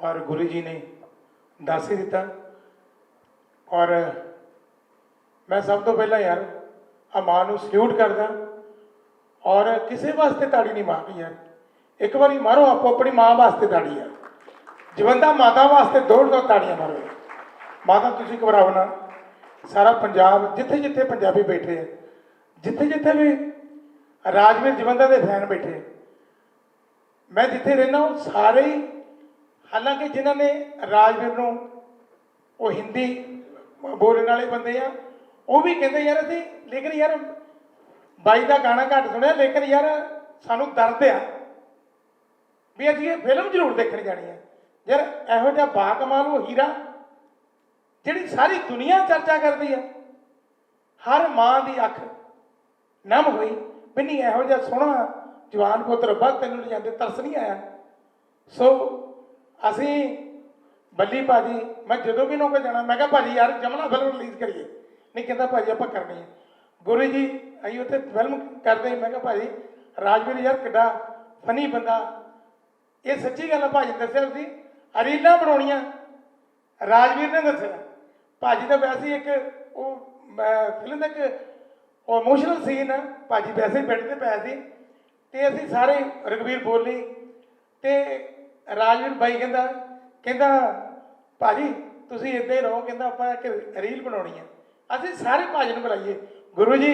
ਔਰ ਗੁਰੂ ਜੀ ਨੇ ਦੱਸ ਹੀ ਦਿੱਤਾ। ਔਰ ਮੈਂ ਸਭ ਤੋਂ ਪਹਿਲਾਂ ਯਾਰ ਆ ਮਾਂ ਨੂੰ ਸਲੂਟ ਕਰਦਾ। ਔਰ ਕਿਸੇ ਵਾਸਤੇ ਤਾੜੀ ਨਹੀਂ ਮਾਰਨੀ ਯਾਰ। ਇੱਕ ਵਾਰੀ ਮਾਰੋ, ਆਪੋ ਆਪਣੀ ਮਾਂ ਵਾਸਤੇ ਤਾੜੀ ਯਾਰ ਜਵੰਦਾ ਮਾਤਾ ਵਾਸਤੇ ਦੌੜ ਦੋ ਤਾੜੀਆਂ ਮਾਰੋ। ਮਾਤਾ, ਤੁਸੀਂ ਘਬਰਾਓ ਨਾ। ਸਾਰਾ ਪੰਜਾਬ, ਜਿੱਥੇ ਜਿੱਥੇ ਪੰਜਾਬੀ ਬੈਠੇ ਆ, ਜਿੱਥੇ ਜਿੱਥੇ ਵੀ ਰਾਜਵੀਰ ਜਵੰਦਾ ਦੇ ਫੈਨ ਬੈਠੇ ਮੈਂ ਜਿੱਥੇ ਰਹਿਣਾ ਉਹ ਸਾਰੇ ਹੀ ਹਾਲਾਂਕਿ ਜਿਨ੍ਹਾਂ ਨੇ ਰਾਜਵੀਰ ਨੂੰ ਉਹ ਹਿੰਦੀ ਬੋਲਣ ਵਾਲੇ ਬੰਦੇ ਆ, ਉਹ ਵੀ ਕਹਿੰਦੇ ਯਾਰ ਅਸੀਂ, ਲੇਕਿਨ ਯਾਰ ਬਾਈ ਦਾ ਗਾਣਾ ਘੱਟ ਸੁਣਿਆ, ਲੇਕਿਨ ਯਾਰ ਸਾਨੂੰ ਦਰਦ ਆ ਵੀ ਅਸੀਂ ਇਹ ਫਿਲਮ ਜ਼ਰੂਰ ਦੇਖਣ ਜਾਣੀ ਹੈ ਯਾਰ ਇਹੋ ਜਿਹਾ ਬਾ ਕਮਾਲ ਉਹ ਹੀਰਾ ਜਿਹੜੀ ਸਾਰੀ ਦੁਨੀਆ ਚਰਚਾ ਕਰਦੀ ਆ, ਹਰ ਮਾਂ ਦੀ ਅੱਖ ਨਮ ਹੋਈ, ਵੀ ਨਹੀਂ ਇਹੋ ਜਿਹਾ ਸੋਹਣਾ ਜਵਾਨ ਪੁੱਤਰ ਰੱਬਾ ਤੈਨੂੰ ਲਿਜਾਂਦੇ, ਤਰਸ ਨਹੀਂ ਆਇਆ। ਸੋ ਅਸੀਂ ਬੱਲੀ ਭਾਜੀ, ਮੈਂ ਜਦੋਂ ਵੀ ਨੂੰ ਜਾਣਾ, ਮੈਂ ਕਿਹਾ ਭਾਜੀ ਯਾਰ ਜਮਨਾ ਫਿਲਮ ਰਿਲੀਜ਼ ਕਰੀਏ। ਨਹੀਂ ਕਹਿੰਦਾ ਭਾਜੀ ਆਪਾਂ ਕਰਨੀ ਹੈ। ਗੁਰੂ ਜੀ, ਅਸੀਂ ਉੱਥੇ ਫਿਲਮ ਕਰਦੇ ਮੈਂ ਕਿਹਾ ਭਾਜੀ, ਰਾਜਵੀਰ ਯਾਰ ਕਿੱਡਾ ਫਨੀ ਬੰਦਾ। ਇਹ ਸੱਚੀ ਗੱਲ ਆ, ਭਾਜੀ ਨੇ ਦੱਸਿਆ ਤੁਸੀਂ ਅਰੀਲਾਂ ਬਣਾਉਣੀਆਂ। ਰਾਜਵੀਰ ਨੇ ਦੱਸਿਆ। ਭਾਜੀ ਦਾ ਵੈਸੇ ਹੀ ਇੱਕ ਉਹ ਫਿਲਮ ਦਾ ਇੱਕ ਉਹ ਇਮੋਸ਼ਨਲ ਸੀਨ ਆ। ਭਾਜੀ ਵੈਸੇ ਹੀ ਬੈਠ ਤੇ ਪਏ ਸੀ। ਤੇ ਅਸੀਂ ਸਾਰੇ ਰਗਵੀਰ ਬੋਲੀ, ਤੇ ਰਾਜਵੀਰ ਬਾਈ ਕਹਿੰਦਾ ਕਹਿੰਦਾ, ਭਾਜੀ, ਤੁਸੀਂ ਇੱਦਾਂ ਹੀ ਰਹੋ, ਕਹਿੰਦਾ ਆਪਾਂ ਇੱਕ ਰੀਲ ਬਣਾਉਣੀ ਹੈ ਅਸੀਂ ਸਾਰੇ ਭਾਜੀ ਨੂੰ ਬੁਲਾਈਏ। ਗੁਰੂ ਜੀ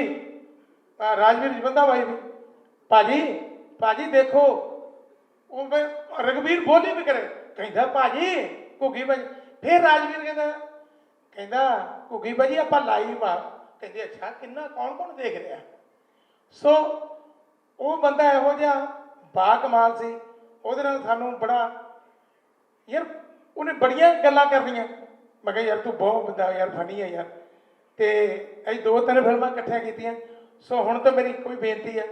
ਰਾਜਵੀਰ ਜਵੰਦਾ ਬਾਈ ਵੀ। ਭਾਜੀ ਭਾਜੀ ਦੇਖੋ, ਉਹ ਮੈਂ ਰਗਵੀਰ ਬੋਲੀ ਵੀ ਕਰੇ। ਕਹਿੰਦਾ, ਭਾਜੀ, ਘੁੱਗੀ ਭਾਜੀ। ਫਿਰ ਰਾਜਵੀਰ ਕਹਿੰਦਾ ਕਹਿੰਦਾ, ਘੁੱਗੀ ਭਾਜੀ, ਆਪਾਂ ਲਾਈਵ ਆ। ਕਹਿੰਦੇ, ਅੱਛਾ, ਕਿੰਨਾ ਕੌਣ ਕੌਣ ਦੇਖ ਰਿਹਾ? ਸੋ ਉਹ ਬੰਦਾ ਇਹੋ ਜਿਹਾ ਬਾ ਕਮਾਲ ਸੀ। ਉਹਦੇ ਨਾਲ ਸਾਨੂੰ ਬੜਾ, ਯਾਰ ਉਹਨੇ ਬੜੀਆਂ ਗੱਲਾਂ ਕਰਨੀਆਂ। ਮੈਂ ਕਿਹਾ, ਯਾਰ ਤੂੰ ਬਹੁਤ ਵੱਡਾ, ਯਾਰ ਫਨੀ ਹੈ ਯਾਰ। ਤੇ ਅਸੀਂ ਦੋ ਤਿੰਨ ਫਿਲਮਾਂ ਇਕੱਠੀਆਂ ਕੀਤੀਆਂ। ਸੋ ਹੁਣ ਤਾਂ ਮੇਰੀ ਕੋਈ ਬੇਨਤੀ ਹੈ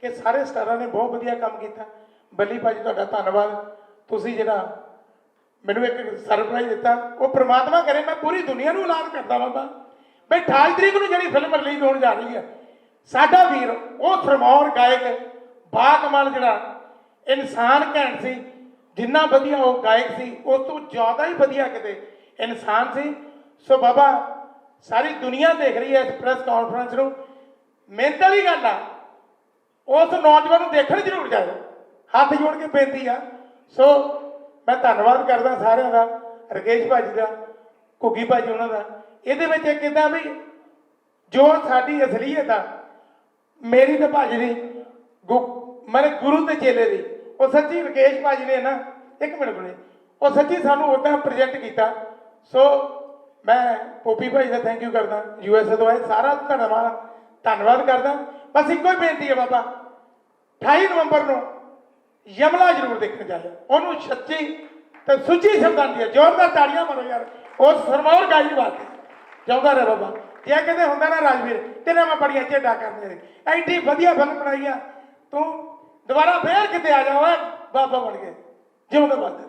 ਕਿ ਸਾਰੇ ਸਟਾਰਾਂ ਨੇ ਬਹੁਤ ਵਧੀਆ ਕੰਮ ਕੀਤਾ। ਬੱਲੀ ਭਾਜੀ, ਤੁਹਾਡਾ ਧੰਨਵਾਦ। ਤੁਸੀਂ ਜਿਹੜਾ ਮੈਨੂੰ ਇੱਕ ਸਰਪ੍ਰਾਈਜ਼ ਦਿੱਤਾ, ਉਹ ਪ੍ਰਮਾਤਮਾ ਕਰੇ, ਮੈਂ ਪੂਰੀ ਦੁਨੀਆ ਨੂੰ ਐਲਾਨ ਕਰਦਾ ਬਾਬਾ। ਬਈ 28 ਤਰੀਕ ਨੂੰ ਜਿਹੜੀ ਫਿਲਮ ਰਿਲੀਜ਼ ਹੋਣ ਜਾ ਰਹੀ ਹੈ ਸਾਡਾ ਵੀਰ, ਉਹ ਸਰਮੌਰ ਗਾਇਕ ਬਾ ਜਿਹੜਾ ਇਨਸਾਨ ਘੈਂਟ ਸੀ, ਜਿੰਨਾ ਵਧੀਆ ਉਹ ਗਾਇਕ ਸੀ, ਉਸ ਤੋਂ ਜ਼ਿਆਦਾ ਹੀ ਵਧੀਆ ਕਿਤੇ ਇਨਸਾਨ ਸੀ। ਸੋ ਬਾਬਾ, ਸਾਰੀ ਦੁਨੀਆ ਦੇਖ ਰਹੀ ਹੈ ਇਸ ਪ੍ਰੈਸ ਕਾਨਫਰੰਸ ਨੂੰ। ਮਿਹਨਤ ਵਾਲੀ ਗੱਲ ਆ। ਉਸ ਨੌਜਵਾਨ ਨੂੰ ਦੇਖਣ ਜ਼ਰੂਰ ਜਾਓ। ਹੱਥ ਜੋੜ ਕੇ ਬੇਨਤੀ ਆ। ਸੋ ਮੈਂ ਧੰਨਵਾਦ ਕਰਦਾ ਸਾਰਿਆਂ ਦਾ, ਰਕੇਸ਼ ਭਾਜੀ ਦਾ, ਘੁੱਗੀ ਭਾਜੀ ਉਹਨਾਂ ਦਾ। ਇਹਦੇ ਵਿੱਚ ਇੱਕ ਇਦਾਂ ਵੀ ਜੋ ਸਾਡੀ ਅਸਲੀਅਤ ਆ, ਮੇਰੀ ਤੇ ਭਾਜੀ ਦੀ, ਗੁ- ਮੇਰੇ ਗੁਰੂ ਤੇ ਚੇਲੇ ਦੀ। ਉਹ ਸੱਚੀ ਰਕੇਸ਼ ਭਾਜੀ ਨੇ ਨਾ, ਇੱਕ ਮਿੰਟ ਬਣੇ ਉਹ ਸੱਚੀ ਸਾਨੂੰ ਉਦਾਂ ਪ੍ਰੈਜ਼ੈਂਟ ਕੀਤਾ। ਸੋ ਮੈਂ ਪੋਪੀ ਭਾਈ ਦਾ ਥੈਂਕ ਯੂ ਕਰਦਾ ਯੂ ਐਸ ਏ ਤੋਂ ਆਏ, ਸਾਰਾ ਧੰਨਵਾਦ ਧੰਨਵਾਦ ਕਰਦਾ। ਬਸ ਇੱਕੋ ਹੀ ਬੇਨਤੀ ਹੈ ਬਾਬਾ 28 ਨਵੰਬਰ ਨੂੰ ਯਮਲਾ ਜ਼ਰੂਰ ਦੇਖਣ ਜਾਇਓ। ਉਹਨੂੰ ਸੱਚੀ ਤੇ ਸੁੱਚੀ ਸ਼ਬਦਾਂ ਹੈ। ਜ਼ੋਰਦਾਰ ਤਾੜੀਆਂ ਮਾਰੋ ਯਾਰ। ਉਹ ਸਰਮੌਰ ਗਾਈ ਵਾਸਤੇ ਚਾਹੁੰਦਾ ਰਹਿ ਬਾਬਾ। ਜੇ ਕਹਿੰਦੇ ਹੁੰਦਾ ਨਾ ਰਾਜਵੀਰ, ਤੇਰੇ ਮੈਂ ਬੜੀਆਂ ਝੇਡਾਂ ਕਰਨੀਆਂ ਨੇ ਐਡੀ ਵਧੀਆ ਫਿਲਮ ਬਣਾਈ ਆ। ਤੂੰ ਦੁਬਾਰਾ ਫੇਰ ਕਿਤੇ ਆ ਜਾਵਾਂ ਬਾਬਾ ਬਣ ਕੇ ਜਿਉਂਦੇ ਬੰਦੇ